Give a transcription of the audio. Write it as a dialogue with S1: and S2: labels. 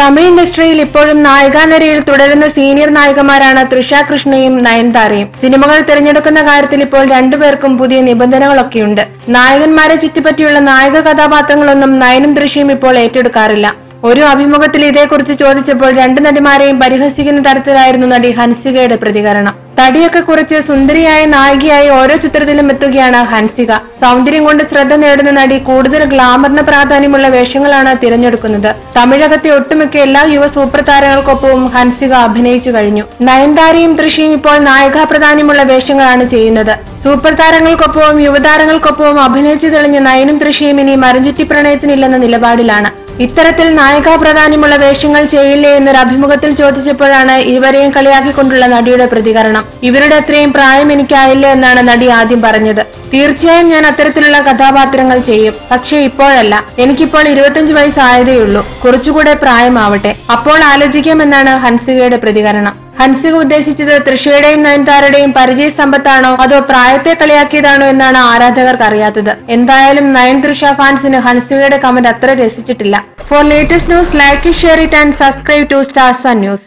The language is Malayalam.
S1: തമിഴ് ഇൻഡസ്ട്രിയിൽ ഇപ്പോഴും നായികാനിരയിൽ തുടരുന്ന സീനിയർ നായികമാരാണ് തൃഷ കൃഷ്ണയും നയൻതാരയും. സിനിമകൾ തിരഞ്ഞെടുക്കുന്ന കാര്യത്തിൽ ഇപ്പോൾ രണ്ടുപേർക്കും പുതിയ നിബന്ധനകളൊക്കെയുണ്ട്. നായകന്മാരെ ചുറ്റിപ്പറ്റിയുള്ള നായക കഥാപാത്രങ്ങളൊന്നും നയനും തൃഷയും ഇപ്പോൾ ഏറ്റെടുക്കാറില്ല. ഒരു അഭിമുഖത്തിൽ ഇതേക്കുറിച്ച് ചോദിച്ചപ്പോൾ രണ്ട് നടിമാരെയും പരിഹസിക്കുന്ന തരത്തിലായിരുന്നു നടി ഹൻസികയുടെ പ്രതികരണം. തടിയൊക്കെ കുറച്ച് സുന്ദരിയായ നായികയായി ഓരോ ചിത്രത്തിലും എത്തുകയാണ് ഹൻസിക. സൗന്ദര്യം കൊണ്ട് ശ്രദ്ധ നേടുന്ന നടി കൂടുതൽ ഗ്ലാമറിന് പ്രാധാന്യമുള്ള വേഷങ്ങളാണ് തിരഞ്ഞെടുക്കുന്നത്. തമിഴകത്തെ ഒട്ടുമിക്ക എല്ലാ യുവ സൂപ്പർ താരങ്ങൾക്കൊപ്പവും ഹൻസിക അഭിനയിച്ചു കഴിഞ്ഞു. നയൻതാരയും തൃശയും ഇപ്പോൾ നായികാ പ്രാധാന്യമുള്ള വേഷങ്ങളാണ് ചെയ്യുന്നത്. സൂപ്പർ താരങ്ങൾക്കൊപ്പവും യുവതാരങ്ങൾക്കൊപ്പവും അഭിനയിച്ചു തെളിഞ്ഞ നയനും തൃശയും ഇനി മരഞ്ചുറ്റി പ്രണയത്തിനില്ലെന്ന നിലപാടിലാണ്. ഇത്തരത്തിൽ നായികാ പ്രാധാന്യമുള്ള വേഷങ്ങൾ ചെയ്യില്ലേ എന്നൊരു അഭിമുഖത്തിൽ ചോദിച്ചപ്പോഴാണ് ഇരുവരെയും കളിയാക്കിക്കൊണ്ടുള്ള നടിയുടെ പ്രതികരണം. ഇവരുടെ അത്രയും പ്രായം എനിക്കായില്ല എന്നാണ് നടി ആദ്യം പറഞ്ഞത്. തീർച്ചയായും ഞാൻ അത്തരത്തിലുള്ള കഥാപാത്രങ്ങൾ ചെയ്യും. പക്ഷേ ഇപ്പോഴല്ല. എനിക്കിപ്പോൾ ഇരുപത്തിയഞ്ച് വയസ്സായതേയുള്ളൂ. കുറച്ചുകൂടെ പ്രായമാവട്ടെ. അപ്പോൾ ആലോചിക്കാമെന്നാണ് ഹൻസികയുടെ പ്രതികരണം. ഹൻസിക ഉദ്ദേശിച്ചത് തൃഷയുടെയും നയൻതാരയുടെയും പരിചയ സമ്പത്താണോ അതോ പ്രായത്തെ കളിയാക്കിയതാണോ എന്നാണ് ആരാധകർക്ക് അറിയാത്തത്. എന്തായാലും നയൻ തൃഷ ഫാൻസിന് ഹൻസികയുടെ കമന്റ് അത്ര രസിച്ചിട്ടില്ല. For latest news like share it and subscribe to Stars News